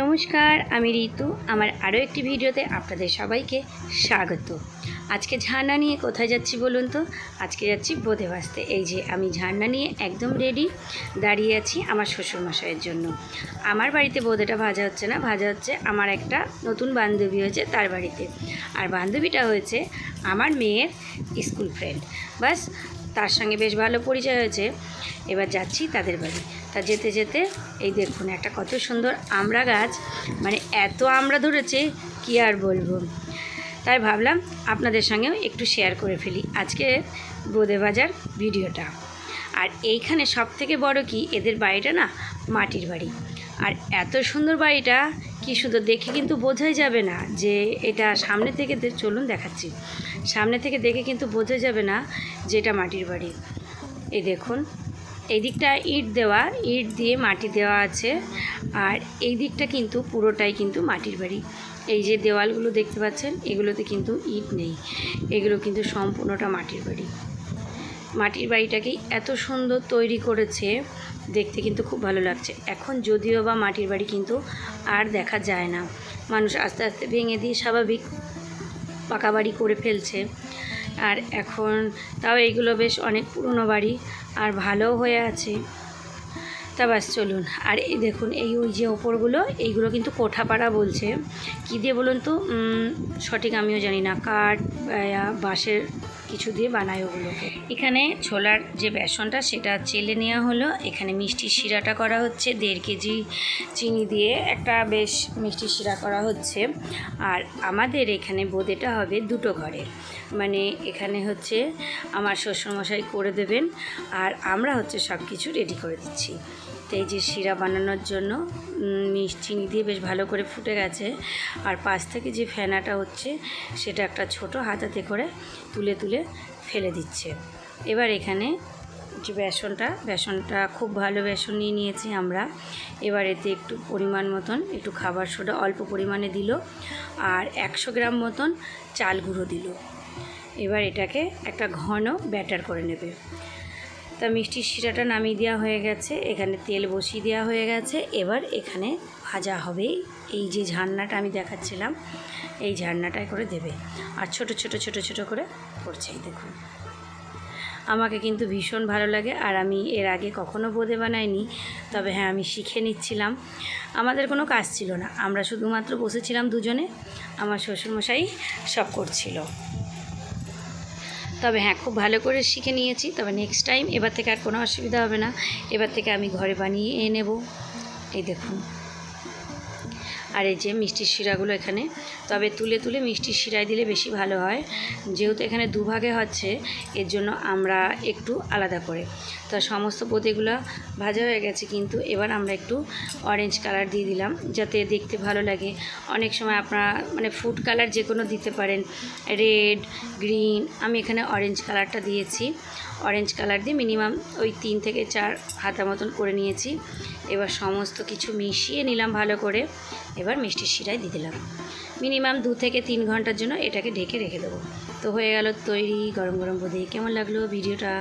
নমস্কার, আমি ঋতু। আমার আরও একটি ভিডিওতে আপনাদের সবাইকে স্বাগত। আজকে ঝান্না নিয়ে কোথায় যাচ্ছি বলুন তো? আজকে যাচ্ছি বোধে ভাসতে। এই যে আমি ঝান্না নিয়ে একদম রেডি দাঁড়িয়ে আছি আমার শ্বশুরমশাইয়ের জন্য। আমার বাড়িতে বোধেটা ভাজা হচ্ছে না, ভাজা হচ্ছে আমার একটা নতুন বান্ধবী হয়েছে তার বাড়িতে। আর বান্ধবীটা হয়েছে আমার মেয়ের স্কুল ফ্রেন্ড বাস তার সঙ্গে বেশ ভালো পরিচয় হয়েছে। এবার যাচ্ছি তাদের বাড়ি। তা যেতে যেতে এই দেখুন একটা কত সুন্দর আমড়া গাছ। মানে এত আমড়া ধরেছে, কি আর বলব? তাই ভাবলাম আপনাদের সঙ্গেও একটু শেয়ার করে ফেলি আজকে বোদে বাজার ভিডিওটা। আর এইখানে সব থেকে বড় কি, এদের বাড়িটা না মাটির বাড়ি। আর এত সুন্দর বাড়িটা কি সুন্দর দেখে কিন্তু বোঝাই যাবে না যে এটা সামনে থেকে চলুন দেখাচ্ছি। সামনে থেকে দেখে কিন্তু বোঝা যাবে না যে এটা মাটির বাড়ি। এই দেখুন, এই দিকটা ইট দেওয়া, ইট দিয়ে মাটি দেওয়া আছে, আর এই দিকটা কিন্তু পুরোটাই কিন্তু মাটির বাড়ি। এই যে দেওয়ালগুলো দেখতে পাচ্ছেন, এগুলোতে কিন্তু ইট নেই। এগুলো কিন্তু সম্পূর্ণটা মাটির বাড়ি। মাটির বাড়িটাকেই এত সুন্দর তৈরি করেছে, দেখতে কিন্তু খুব ভালো লাগছে। এখন যদিও বা মাটির বাড়ি কিন্তু আর দেখা যায় না। মানুষ আস্তে আস্তে ভেঙে দিয়ে স্বাভাবিক পাকা বাড়ি করে ফেলছে। আর এখন তাও এইগুলো বেশ অনেক পুরনো বাড়ি, আর ভালোও হয়ে আছে। তা বাস চলুন। আর এই দেখুন, এই ওই যে ওপরগুলো, এইগুলো কিন্তু কোঠাপাড়া বলছে। কী দিয়ে বলুন তো? সঠিক আমিও জানি না। কাঠ বাঁশের কিছু দিয়ে বানায় ওগুলোকে। এখানে ছোলার যে বেসনটা, সেটা চেলে নেওয়া হলো। এখানে মিষ্টির শিরাটা করা হচ্ছে, দেড় কেজি চিনি দিয়ে একটা বেশ মিষ্টি শিরা করা হচ্ছে। আর আমাদের এখানে বোঁদেটা হবে দুটো ঘরের মানে এখানে হচ্ছে আমার শ্বশুরমশাই করে দেবেন, আর আমরা হচ্ছে সব কিছু রেডি করে দিচ্ছি। তো এই যে শিরা বানানোর জন্য চিনি দিয়ে বেশ ভালো করে ফুটে গেছে। আর পাশ থেকে যে ফেনাটা হচ্ছে, সেটা একটা ছোট হাতাতে করে তুলে তুলে ফেলে দিচ্ছে। এবার এখানে যে বেসনটা বেসনটা খুব ভালো বেসন নিয়ে নিয়েছি আমরা। এবার এতে একটু পরিমাণ মতন, একটু খাবার সোডা অল্প পরিমাণে দিল আর একশো গ্রাম মতন চাল গুঁড়ো দিল। এবার এটাকে একটা ঘন ব্যাটার করে নেবে। তা মিষ্টির শিরাটা নামিয়ে দেওয়া হয়ে গেছে। এখানে তেল বসিয়ে দেওয়া হয়ে গেছে। এবার এখানে ভাজা হবে। এই যে ঝান্নাটা আমি দেখাচ্ছিলাম, এই ঝান্নাটায় করে দেবে। আর ছোট ছোট ছোট ছোট করে এই দেখুন। আমাকে কিন্তু ভীষণ ভালো লাগে আর আমি এর আগে কখনো বোঁদে বানাইনি, তবে হ্যাঁ আমি শিখে নিচ্ছিলাম। আমাদের কোনো কাজ ছিল না। আমরা শুধুমাত্র বসেছিলাম দুজনে। আমার শ্বশুরমশাই সব করছিল। তবে হ্যাঁ খুব ভালো করে শিখে নিয়েছি। তবে নেক্সট টাইম এবার থেকে আর কোনো অসুবিধা হবে না। এবার থেকে আমি ঘরে বানিয়ে নেব এই দেখুন। আর এই যে মিষ্টির শিরাগুলো এখানে, তবে তুলে তুলে মিষ্টির শিরায় দিলে বেশি ভালো হয়। যেহেতু এখানে দুভাগে হচ্ছে, এর জন্য আমরা একটু আলাদা করে। তো সমস্ত পোতেগুলো ভাজা হয়ে গেছে, কিন্তু এবার আমরা একটু অরেঞ্জ কালার দিয়ে দিলাম, যাতে দেখতে ভালো লাগে। অনেক সময় আপনারা মানে ফুড কালার যে কোনো দিতে পারেন রেড গ্রিন আমি এখানে অরেঞ্জ কালারটা দিয়েছি। অরেঞ্জ কালার দিয়ে মিনিমাম ওই তিন থেকে চার হাতা মতন করে নিয়েছি। এবার সমস্ত কিছু মিশিয়ে নিলাম ভালো করে। এবার মিষ্টি শিরায় দিয়ে দিলাম। মিনিমাম দু থেকে তিন ঘণ্টার জন্য এটাকে ঢেকে রেখে দেবো। তো হয়ে গেল তৈরি, গরম গরম বোধে কেমন লাগল ভিডিওটা?